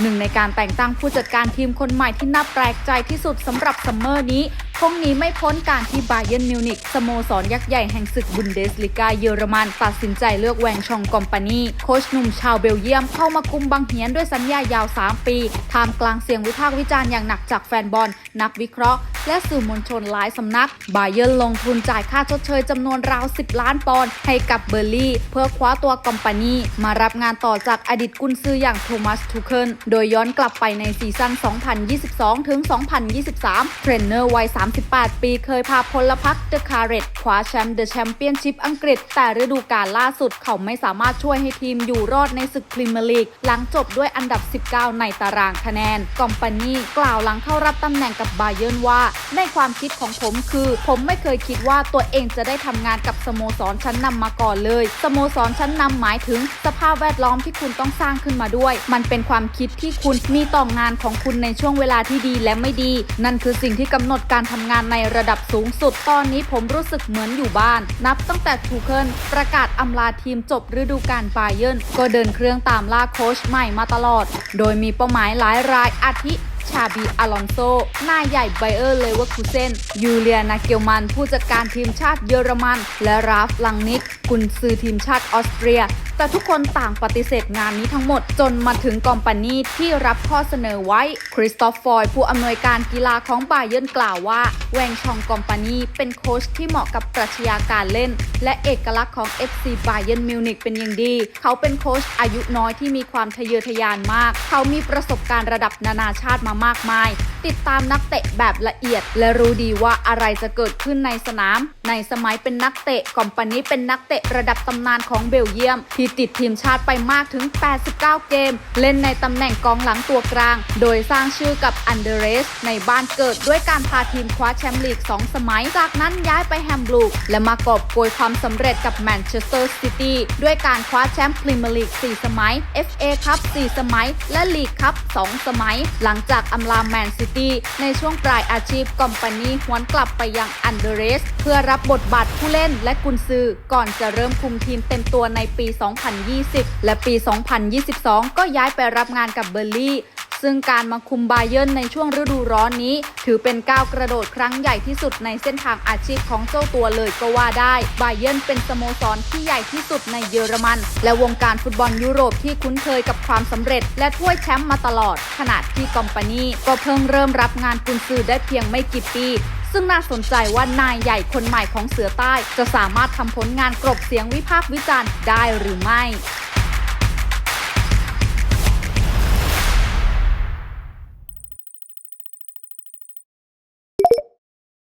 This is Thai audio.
หนึ่งในการแต่งตั้งผู้จัดการทีมคนใหม่ที่น่าแปลกใจที่สุดสำหรับซัมเมอร์นี้ คงหนีไม่พ้นการที่บาเยิร์นมิวนิกสโมสรยักษ์ใหญ่แห่งศึกบุนเดสลิกาเยอรมัน ตัดสินใจเลือกแวงชองกอมปานีโค้ชหนุ่มชาวเบลเยียมเข้ามาคุมบังเหียนด้วยสัญญายาว 3 ปีท่ามกลางเสียงวิพากษ์วิจารณ์อย่างหนักจากแฟนบอล นักวิเคราะห์ และสื่อมวลชนหลายสำนัก บาเยิร์นลงทุนจ่ายค่าชดเชยจำนวนราว 10 ล้านปอนด์ให้กับเบอร์ลี่ เพื่อคว้าตัวกอมปานีมารับงานต่อจากอดีตกุนซืออย่างโทมัสทูเคิลโดยย้อนกลับไปในซีซั่น2022ถึง2023เทรนเนอร์วัย3 38 ปีเคยพาพลพรรคเดอะคาร์เรตคว้าแชมป์เดอะแชมเปี้ยนชิพอังกฤษ แต่ฤดูกาลล่าสุดเขาไม่สามารถช่วยให้ทีมอยู่รอดในศึกพรีเมียร์ลีก หลังจบด้วยอันดับ 19 ในตารางคะแนน กอมปานีกล่าวหลังเข้ารับตำแหน่งกับบาเยิร์นว่า ในความคิดของผมคือ ผมไม่เคยคิดว่าตัวเองจะได้ทำงานกับสโมสรชั้นนำมาก่อนเลย สโมสรชั้นนำหมายถึง สภาพแวดล้อมที่คุณต้องสร้างขึ้นมาด้วย มันเป็นความคิดที่คุณมีต่องานของคุณในช่วงเวลาที่ดีและไม่ดี นั่นคือสิ่งที่กำหนดการทำงานในระดับสูงสุด ตอนนี้ผมรู้สึกเหมือนอยู่บ้าน นับตั้งแต่ทูเคิลประกาศอำลาทีมจบฤดูกาลบาเยิร์นก็เดินเครื่องตามล่าโค้ชใหม่มาตลอด โดยมีเป้าหมายหลายรายอาทิชาบีอลอนโซ นายใหญ่ไบเออร์เลเวอร์คูเซน ยูเลียนาเกลมัน ผู้จัดการทีมชาติเยอรมัน และราฟลังนิกกุนซือทีมชาติออสเตรีย แต่ทุกคนต่างปฏิเสธงานนี้ทั้งหมด จนมาถึงกอมปานีที่รับข้อเสนอไว้ คริสตอฟฟอยผู้อำนวยการกีฬาของบาเยิร์นกล่าวว่า แวงชองกอมปานีเป็นโค้ชที่เหมาะกับปรัชญาการเล่น และเอกลักษณ์ของ FC บาเยิร์นมิวนิกเป็นอย่างดี เขาเป็นโค้ชอายุน้อยที่มีความทะเยอทะยานมาก เขามีประสบการณ์ระดับนานาชาติมามากมาย ติดตามนักเตะแบบละเอียด และรู้ดีว่าอะไรจะเกิดขึ้นในสนาม ในสมัยเป็นนักเตะกอมปานีเป็นนักเตะระดับตำนานของเบลเยียม ที่ติดทีมชาติไปมากถึง 89 เกม เล่นในตำแหน่งกองหลังตัวกลาง โดยสร้างชื่อกับอันเดเรส ในบ้านเกิดด้วยการพาทีมคว้าแชมป์ลีก 2 สมัย จากนั้นย้ายไปแฮมบลูก และมากอบโกยความสำเร็จกับแมนเชสเตอร์ซิตี้ด้วยการคว้าแชมป์พรีเมียร์ลีก 4 สมัย FA คัพ 4 สมัย และลีกคัพ 2 สมัย หลังจากอำลาแมนซิตี้ ในช่วงปลายอาชีพกอมปานีหวนกลับไปยังอันเดเรส เพื่อรับบทบาทผู้เล่นและกุนซือ ก่อนจะเริ่มคุมทีมเต็มตัวในปี 2020 และปี 2022 ก็ย้ายไปรับงานกับเบอร์ลี่ ซึ่งการมาคุมบาเยิร์นในช่วงฤดูร้อนนี้ ถือเป็นก้าวกระโดดครั้งใหญ่ที่สุดในเส้นทางอาชีพของเจ้าตัวเลยก็ว่าได้บาเยิร์นเป็นสโมสรที่ใหญ่ที่สุดในเยอรมัน และวงการฟุตบอลยุโรปที่คุ้นเคยกับความสำเร็จ และถ้วยแชมป์มาตลอด ขณะที่กอมปานีก็เพิ่งเริ่มรับงานกุนซือได้เพียงไม่กี่ปีซึ่งน่าสนใจว่านายใหญ่คนใหม่ของเสือใต้ จะสามารถทำผลงานกลบเสียงวิพากษ์วิจารณ์ได้หรือไม่